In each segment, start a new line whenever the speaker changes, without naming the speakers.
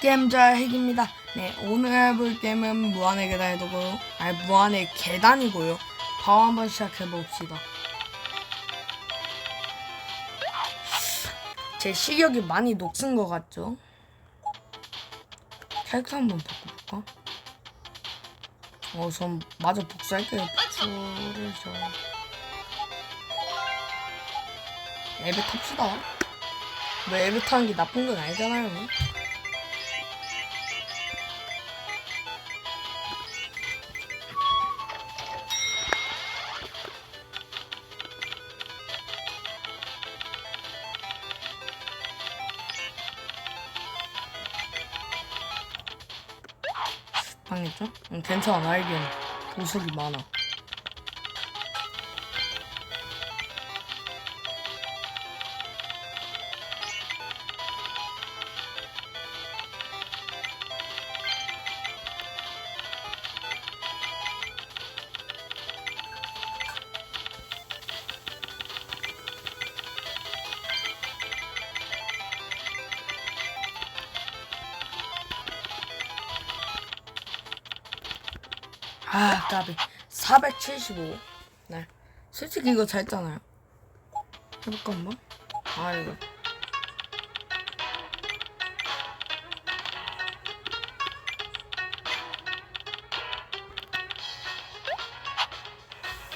게임자 핵입니다. 네, 오늘 해볼 게임은 무한의 계단이고요. 아니, 무한의 계단이고요. 바로 한번 시작해봅시다. 제 시력이 많이 녹슨 것 같죠? 캐릭터 한번 바꿔볼까? 어, 전 마저 복사할게요. 복수를 저... 앱에 탑시다. 뭐 앱에 타는 게 나쁜 건 아니잖아요. 괜찮아, 알긴. 보석이 많아. 아, 까비. 475. 네. 솔직히 이거 잘잖아요. 해볼까, 한번? 아, 이거.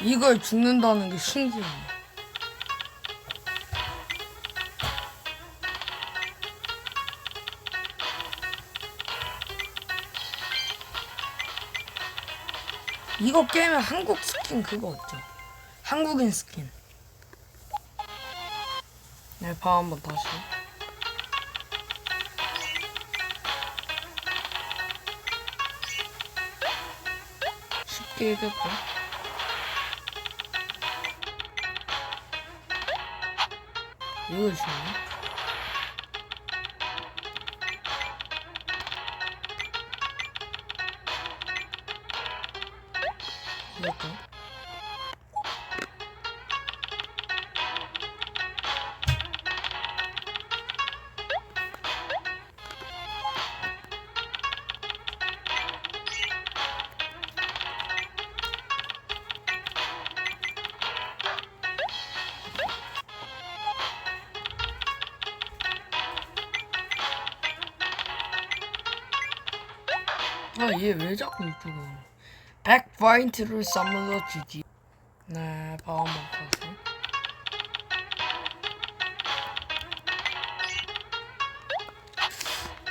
이걸 죽는다는 게 신기해. 이거 깨면 한국 스킨 그거 없죠? 한국인 스킨. 네, 봐 한번 다시. 쉽게 이겼고. 이거 주네. 이것도. 아, 얘 왜 자꾸 이쪽으로. 100포인트를 썸물러 주지. 네, 바로 가서.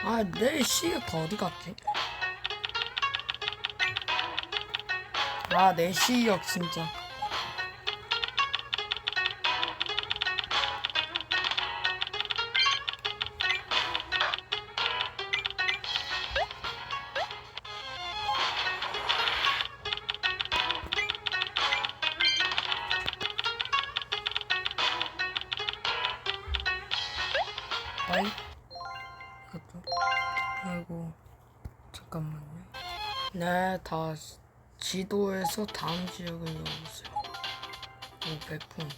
아, 내 시력 다 어디 갔지? 아, 내 시력 진짜. 다 지도에서 다음 지역을 넣어보세요. 500포인트.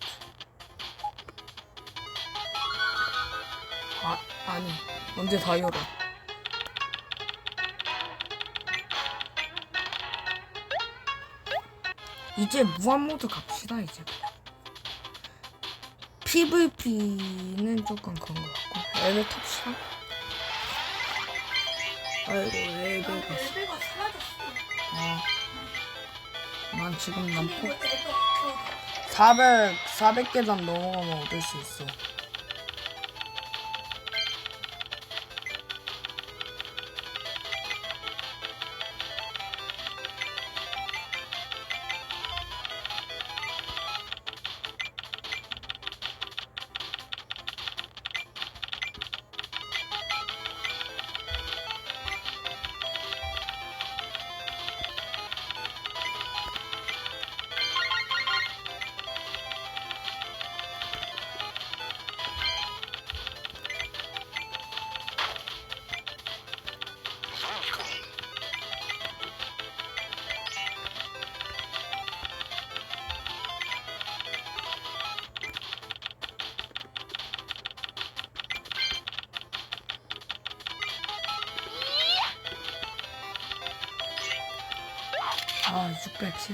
아, 아니. 언제 다 열어? 이제 무한모드 갑시다, 이제. PVP는 조금 그런 것 같고. 앱에 탑시다. 아이고, 앱에 갔어. 아. 난 지금 난 포,
이거 내가
400, 400계단 넘어가면 얻을 수 있어. 아, 610.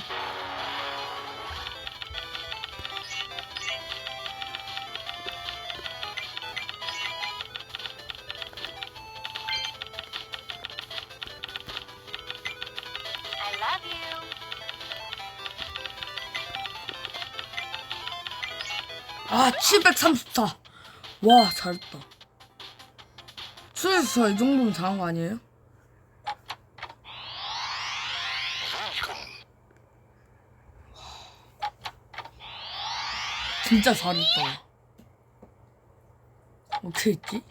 I love you.
아, 734. 와, 잘했다. 수에서 이 정도면 잘한 거 아니에요? 진짜 잘했다. 어떻게 했지?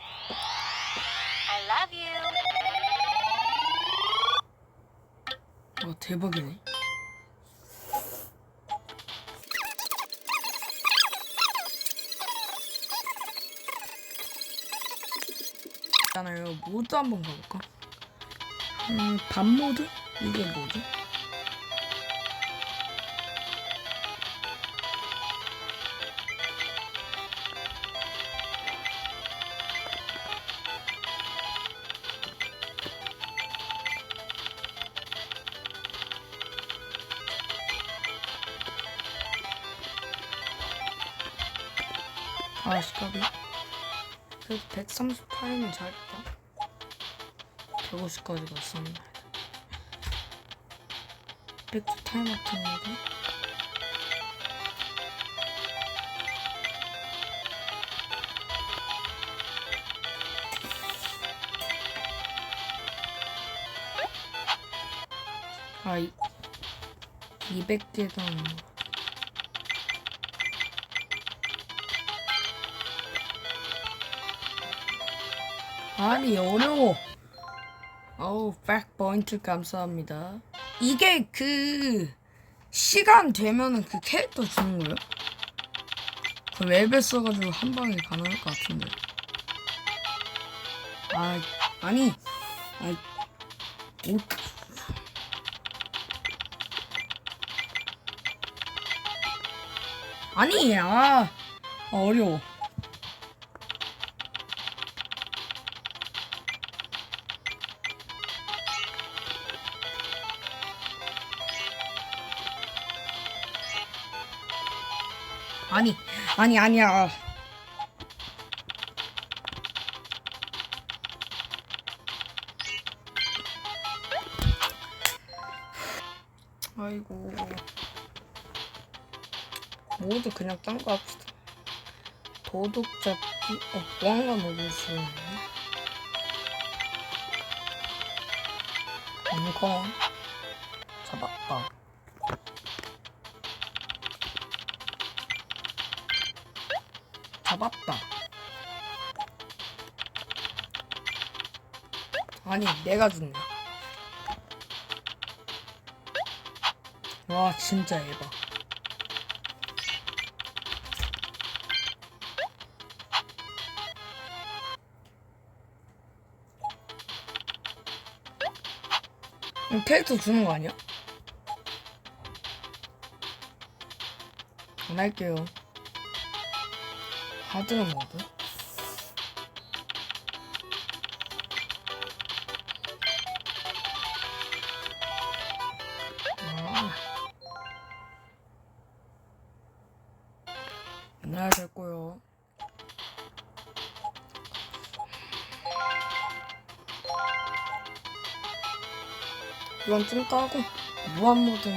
와, 대박이네. 있잖아요. 모드 한번 가볼까? 음, 반 모드? 이게 뭐지? 138이면 잘했다. 150까지 갔었는데. 백두 타임 같은데? 아, 이, 200계단. 아니 어려워. 어우 백 포인트 감사합니다. 이게 그 시간 되면은 그 캐릭터 주는 거예요? 그 랩에 써가지고 한 방에 가능할 것 같은데. 아 아니 아 오. 아니 아, 아 어려워. 아니, 아니, 아니야. 아이고. 모두 그냥 딴거 합시다. 도둑 잡기, 어, 보안관 먹을 수 있네. 컴컴. 잡았다. 잡았다. 아니, 내가 죽네. 와, 진짜 에바. 음, 캐릭터 주는 거 아니야? 안 할게요. 모드? 아. 네, 됐고요. 이건 좀 까고 무한 모드나.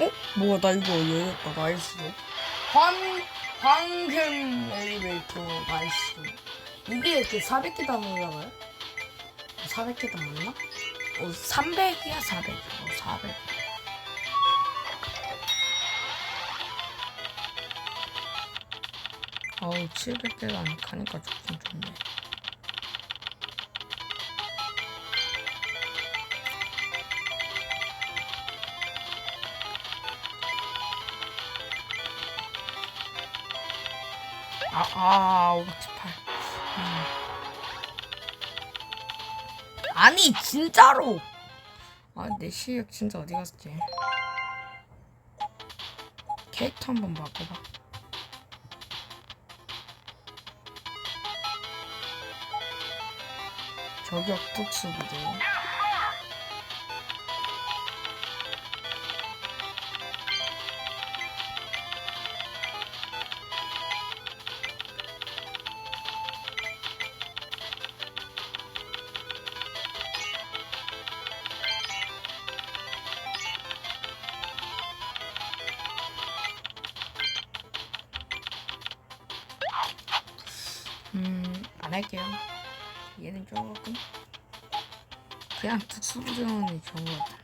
어? 뭐야 나 이거 열렸다 나이스. 황 황금 엘리베이터 나이스. 이게 그 400계단 올라가요? 400계단 맞나? 어 300이야 400. 어 400. 어우 700계단 가니까 좋긴 좋네. 아, 518. 음. 아니, 진짜로! 아, 내 실력 진짜 어디 갔지? 캐릭터 한번 바꿔봐. 저격 특수 부대. 음 안 할게요. 얘는 조금 그냥 특수 부정이 좋은 것 같아.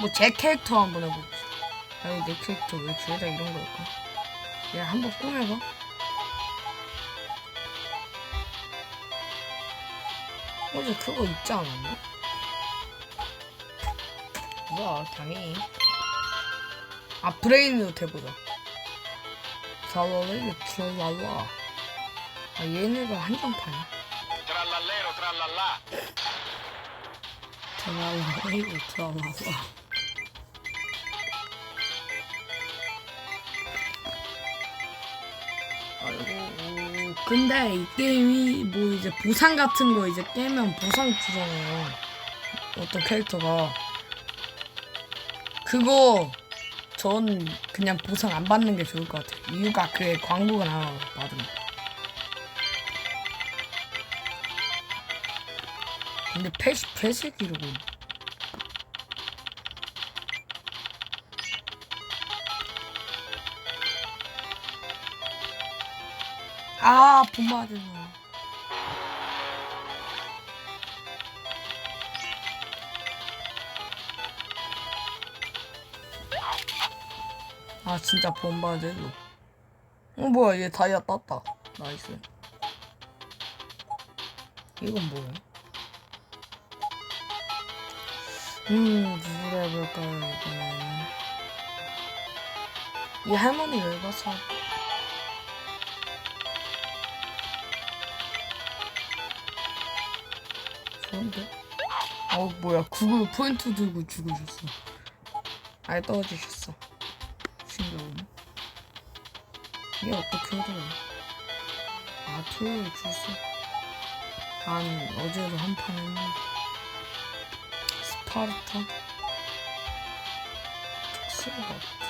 뭐제 캐릭터 한번 해볼게. 아니 내 캐릭터 왜 죄다 이런 걸까? 얘 한번 꾸며봐. 어제 그거 있지 않았나? 뭐야 당연히 아 브레인으로 해보자 잘라레 트랄랄라 아 얘네가 한정판이야
Trallallero trallallà.
트랄라레 트랄랄라 아이고 근데 이 게임이 뭐 이제 보상 같은 거 이제 깨면 보상 주잖아요. 어떤 캐릭터가. 그거 전 그냥 보상 안 받는 게 좋을 것 같아요. 이유가 그게 광고가 나와 받으면 근데 패시 패시기로 아 본받으네 아 진짜 본받을로 어 뭐야 얘 다이아 땄다. 나이스. 이건 뭐야 음 누구를 해볼까요 이번엔 이 할머니 왜 봤어? 좋은데? 어 뭐야. 구글 포인트 들고 죽으셨어. 아예 떨어지셨어. 신기하네 이게 어떻게 해줘요 아 토요일 줄수 난 어제도 한 판 했는데 스파르타. 특수가 없지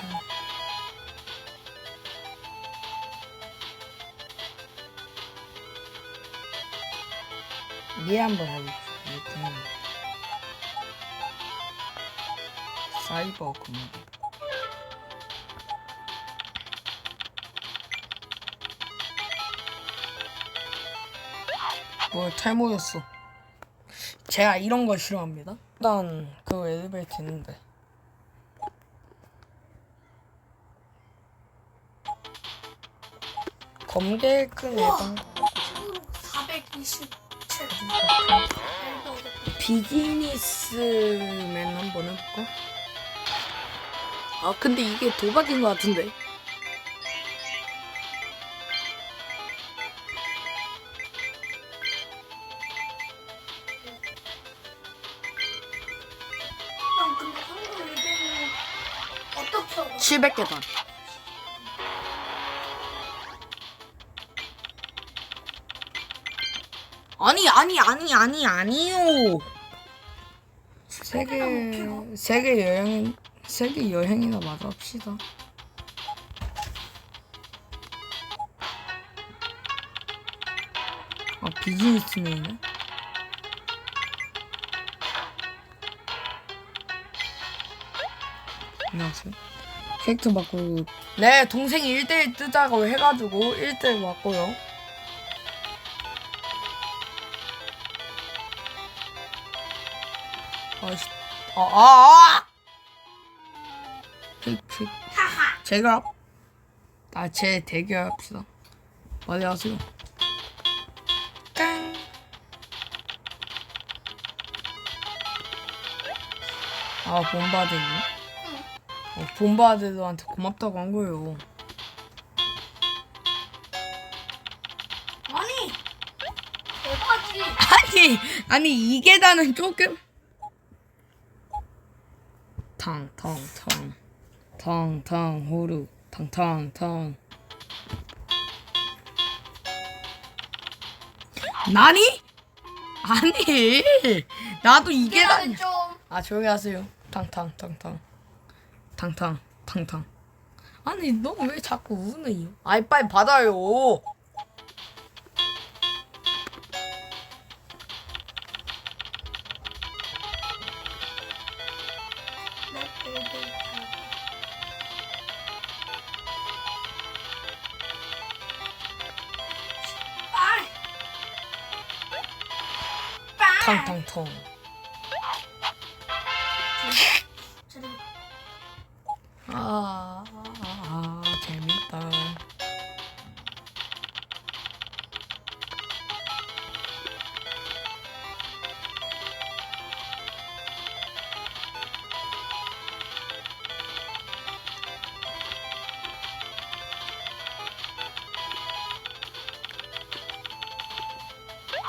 얘 한번 이렇게 사이버 금고 뭐 탈모였어 제가 이런 거 싫어합니다 일단 그 엘리베이터 있는데 검객은 예방
427.
비즈니스맨 한번 해볼까? 아 근데 이게 도박인 것 같은데 700개 반 아니 아니 아니 아니 아니요. 세계 세계 여행 세계 여행이나 마저 합시다. 아 비즈니스맨이네? 안녕하세요 캐릭터 바꾸고. 네 동생이 1대1 뜨자고 해가지고 1대1 왔고요. 아씨 아, 아, 아! 그, 그, 제가? 아제 대결합시다. 빨리 하세요. 깡 아, 본바드니? 어, 본바드한테 고맙다고 한 거예요.
아니 대박이.
아니, 아니, 이 계단은 조금. 탕, 탕, 탕. 탕, 탕, 호루. 탕, 탕, 탕. 나니? 아니, 나도 이 계단.
계단은 좀
아 조용히 하세요. 탕탕 탕탕 탕탕 탕탕. 아니 너 왜 자꾸 우니 아이 빨리 받아요.
탕탕탕.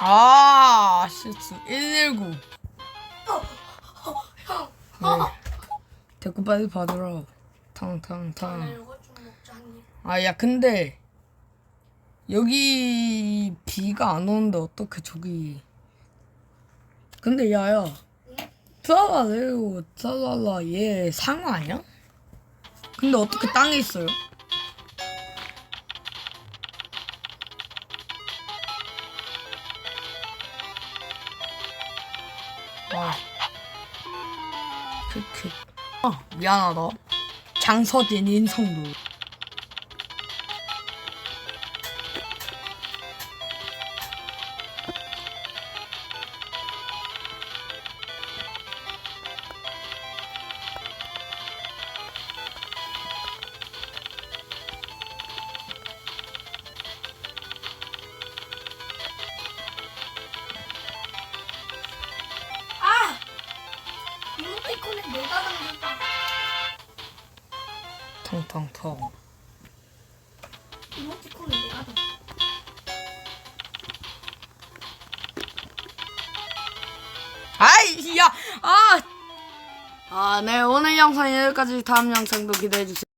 아, 실수. 119.
형.
네. 데리고 빨리 받으라.
나
탕탕탕.
이거 좀 먹자 한 입.
아, 야, 근데 여기 비가 안 오는데 어떻게 저기? 근데 야야, 트랄라 레오 트랄라 얘 상어 아니야? 근데 어떻게 땅에 있어요? 아, 미안하다. 장서진 인성도. 영상 여기까지 다음 영상도 기대해주세요.